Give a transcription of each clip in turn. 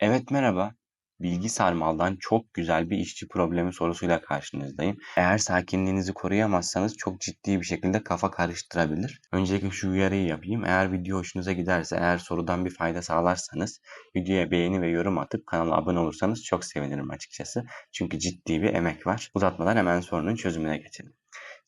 Evet merhaba. Bilgi Sarmal'dan çok güzel bir işçi problemi sorusuyla karşınızdayım. Eğer sakinliğinizi koruyamazsanız çok ciddi bir şekilde kafa karıştırabilir. Öncelikle şu uyarıyı yapayım. Eğer video hoşunuza giderse, eğer sorudan bir fayda sağlarsanız videoya beğeni ve yorum atıp kanala abone olursanız çok sevinirim açıkçası. Çünkü ciddi bir emek var. Uzatmadan hemen sorunun çözümüne geçelim.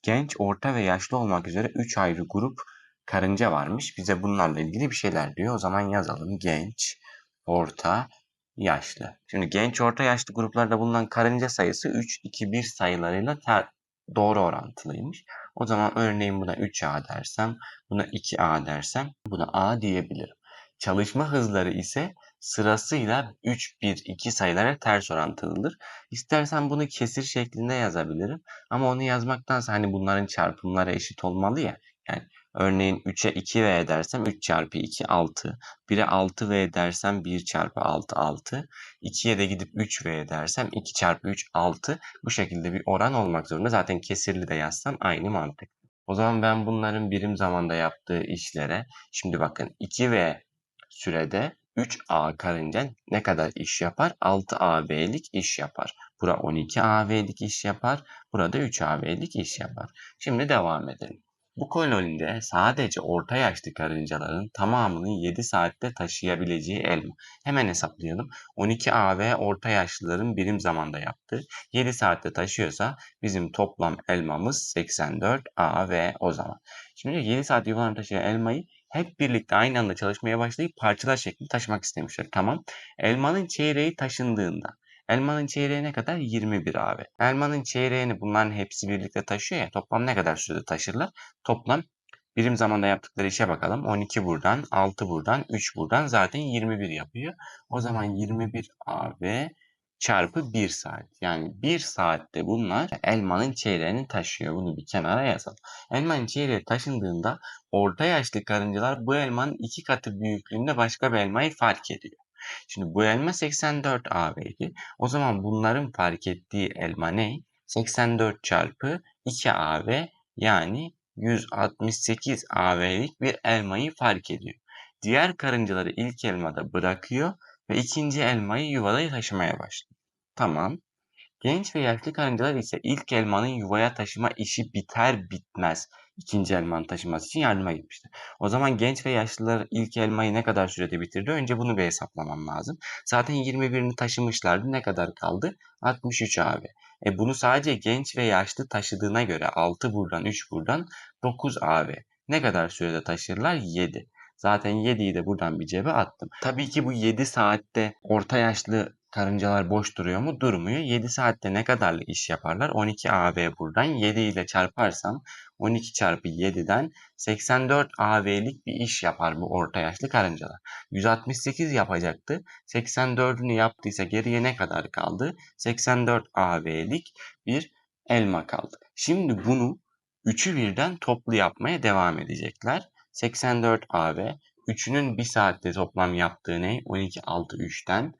Genç, orta ve yaşlı olmak üzere 3 ayrı grup karınca varmış. Bize bunlarla ilgili bir şeyler diyor. O zaman yazalım. Genç, orta, yaşlı. Şimdi genç orta yaşlı gruplarda bulunan karınca sayısı 3, 2, 1 sayılarıyla ter, doğru orantılıymış. O zaman örneğin buna 3A dersem, buna 2A dersem buna A diyebilirim. Çalışma hızları ise sırasıyla 3, 1, 2 sayılara ters orantılıdır. İstersen bunu kesir şeklinde yazabilirim. Ama onu yazmaktansa hani bunların çarpımları eşit olmalı ya. Yani örneğin 3'e 2V dersem 3 çarpı 2 6. 1'e 6V dersem 1 çarpı 6 6. 2'ye de gidip 3V dersem 2 çarpı 3 6. Bu şekilde bir oran olmak zorunda. Zaten kesirli de yazsam aynı mantık. O zaman ben bunların birim zamanda yaptığı işlere şimdi bakın 2V sürede 3A karınca ne kadar iş yapar? 6AV'lik iş yapar. Bura 12AV'lik iş yapar. Burada 3AV'lik iş yapar. Şimdi devam edelim. Bu kolonide sadece orta yaşlı karıncaların tamamını 7 saatte taşıyabileceği elma. Hemen hesaplayalım. 12 AV orta yaşlıların birim zamanda yaptığı 7 saatte taşıyorsa bizim toplam elmamız 84 AV o zaman. Şimdi 7 saat yuvarlanıp taşıyan elmayı hep birlikte aynı anda çalışmaya başlayıp parçalar şeklinde taşımak istemişler. Tamam. Elmanın çeyreği taşındığında Elmanın çeyreği ne kadar? 21 abi. Elmanın çeyreğini bunların hepsi birlikte taşıyor ya. Toplam ne kadar sürede taşırlar? Toplam birim zamanda yaptıkları işe bakalım. 12 buradan, 6 buradan, 3 buradan zaten 21 yapıyor. O zaman 21 AB çarpı 1 saat. Yani 1 saatte bunlar elmanın çeyreğini taşıyor. Bunu bir kenara yazalım. Elmanın çeyreği taşındığında orta yaşlı karıncalar bu elmanın iki katı büyüklüğünde başka bir elmayı fark ediyor. Şimdi bu elma 84 AV'ydi. O zaman bunların fark ettiği elma ne? 84 çarpı 2 AV yani 168 AV'lik bir elmayı fark ediyor. Diğer karıncaları ilk elmada bırakıyor ve ikinci elmayı yuvada taşımaya başlıyor. Tamam. Genç ve yaşlı karıncalar ise ilk elmanın yuvaya taşıma işi biter bitmez ikinci elmanın taşıması için yardıma gitmişler. O zaman genç ve yaşlılar ilk elmayı ne kadar sürede bitirdi? Önce bunu bir hesaplamam lazım. Zaten 21'ini taşımışlardı. Ne kadar kaldı? 63 abi. E bunu sadece genç ve yaşlı taşıdığına göre 6 buradan 3 buradan 9 abi. Ne kadar sürede taşırlar? 7. Zaten 7'yi de buradan bir cebe attım. Tabii ki bu 7 saatte orta yaşlı karıncalar boş duruyor mu? Durmuyor. 7 saatte ne kadarlık iş yaparlar? 12 AV buradan 7 ile çarparsam 12 çarpı 7'den 84 AV'lik bir iş yapar bu orta yaşlı karıncalar. 168 yapacaktı. 84'ünü yaptıysa geriye ne kadar kaldı? 84 AV'lik bir elma kaldı. Şimdi bunu üçü birden toplu yapmaya devam edecekler. 84 AV. Üçünün bir saatte toplam yaptığı ne? 12 6 3'ten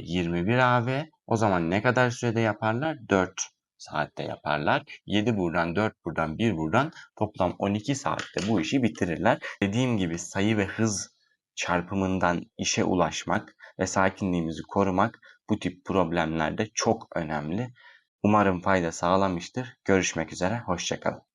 21 AV. O zaman ne kadar sürede yaparlar? 4 saatte yaparlar. 7 buradan, 4 buradan, 1 buradan toplam 12 saatte bu işi bitirirler. Dediğim gibi sayı ve hız çarpımından işe ulaşmak ve sakinliğimizi korumak bu tip problemlerde çok önemli. Umarım fayda sağlamıştır. Görüşmek üzere, hoşçakalın.